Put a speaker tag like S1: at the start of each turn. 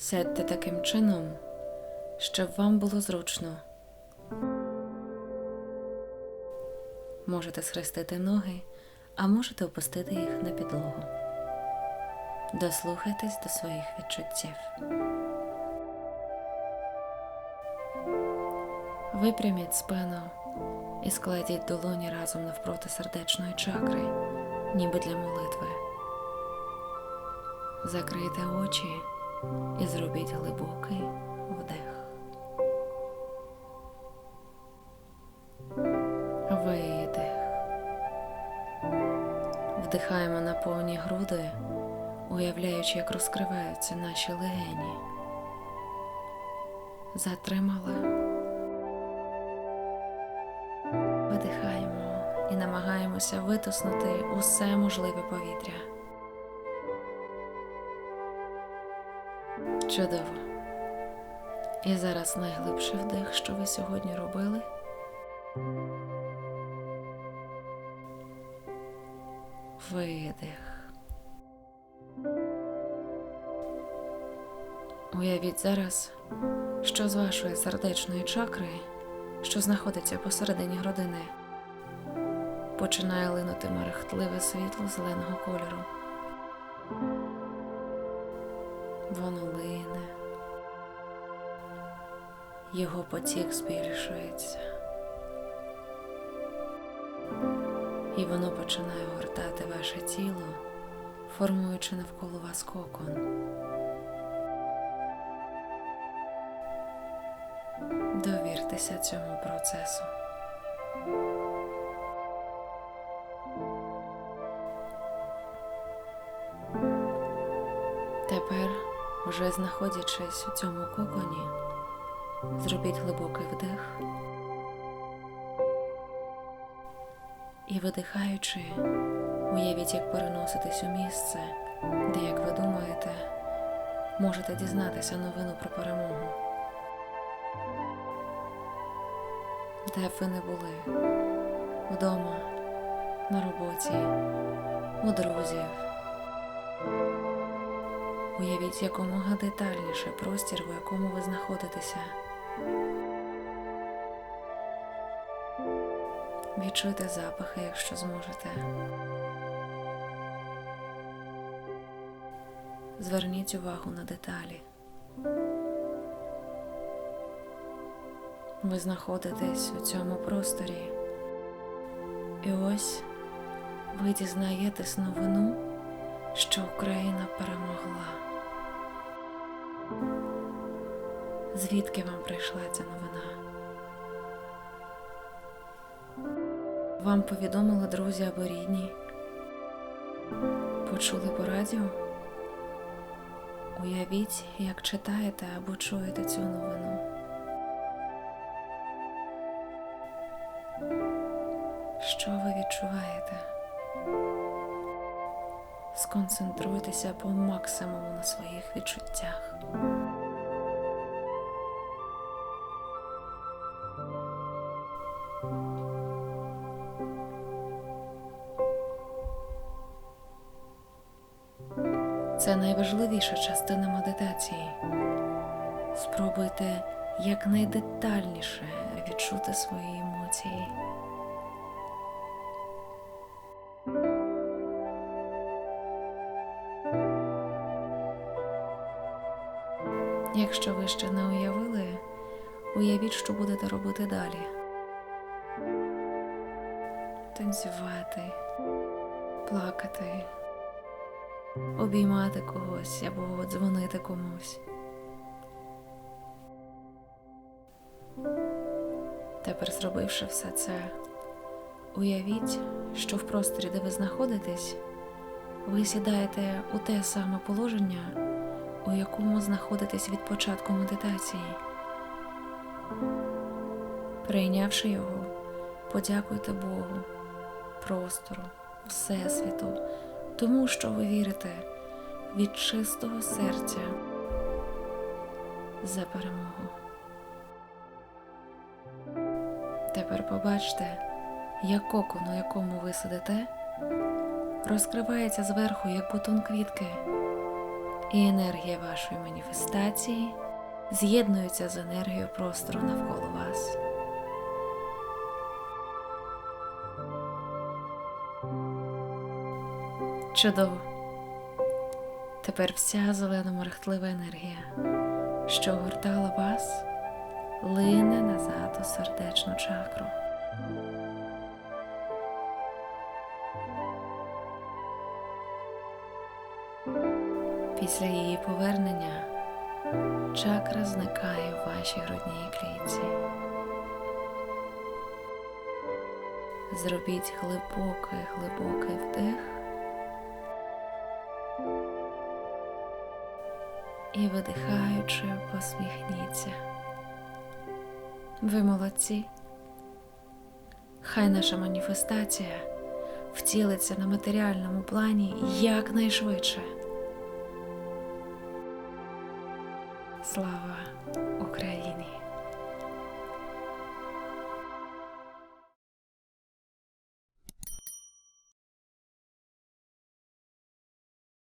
S1: Сядьте таким чином, щоб вам було зручно. Можете схрестити ноги, а можете опустити їх на підлогу. Дослухайтесь до своїх відчуттів. Випряміть спину і складіть долоні разом навпроти сердечної чакри, ніби для молитви. Закрийте очі і зробіть глибокий вдих. Видих. Вдихаємо на повні груди, уявляючи, як розкриваються наші легені. Затримали. Видихаємо і намагаємося витиснути усе можливе повітря. Чудово. І зараз найглибший вдих, що ви сьогодні робили. Видих. Уявіть зараз, що з вашої сердечної чакри, що знаходиться посередині грудини, починає линути мерехтливе світло зеленого кольору. Воно лине. Його потік збільшується. І воно починає огортати ваше тіло, формуючи навколо вас кокон. Довіртеся цьому процесу. Тепер, вже знаходячись у цьому коконі, зробіть глибокий вдих і видихаючи, уявіть, як переноситесь у місце, де, як ви думаєте, можете дізнатися новину про перемогу. Де б ви не були вдома, на роботі, у друзів. Уявіть якомога детальніше простір, у якому ви знаходитеся. Відчуйте запахи, якщо зможете. Зверніть увагу на деталі. Ви знаходитесь у цьому просторі. І ось ви дізнаєтесь новину, що Україна перемогла. Звідки вам прийшла ця новина? Вам повідомили друзі або рідні? Почули по радіо? Уявіть, як читаєте або чуєте цю новину. Що ви відчуваєте? Сконцентруйтеся по максимуму на своїх відчуттях. Це найважливіша частина медитації. Спробуйте якнайдетальніше відчути свої емоції. Якщо ви ще не уявили, уявіть, що будете робити далі. Танцювати, плакати, обіймати когось або дзвонити комусь. Тепер, зробивши все це, уявіть, що в просторі, де ви знаходитесь, ви сідаєте у те саме положення у якому знаходитесь від початку медитації. Прийнявши його, подякуйте Богу, простору, Всесвіту, тому що ви вірите від чистого серця за перемогу. Тепер побачте, як кокон, у якому ви сидите, розкривається зверху, як бутон квітки, і енергія вашої маніфестації з'єднується з енергією простору навколо вас. Чудово. Тепер вся зелено мерехтлива енергія, що огортала вас, лине назад у сердечну чакру. Після її повернення чакра зникає у вашій грудній клітці. Зробіть глибокий, глибокий вдих і видихаючи, посміхніться. Ви молодці. Хай наша маніфестація втілиться на матеріальному плані якнайшвидше. Слава Україні!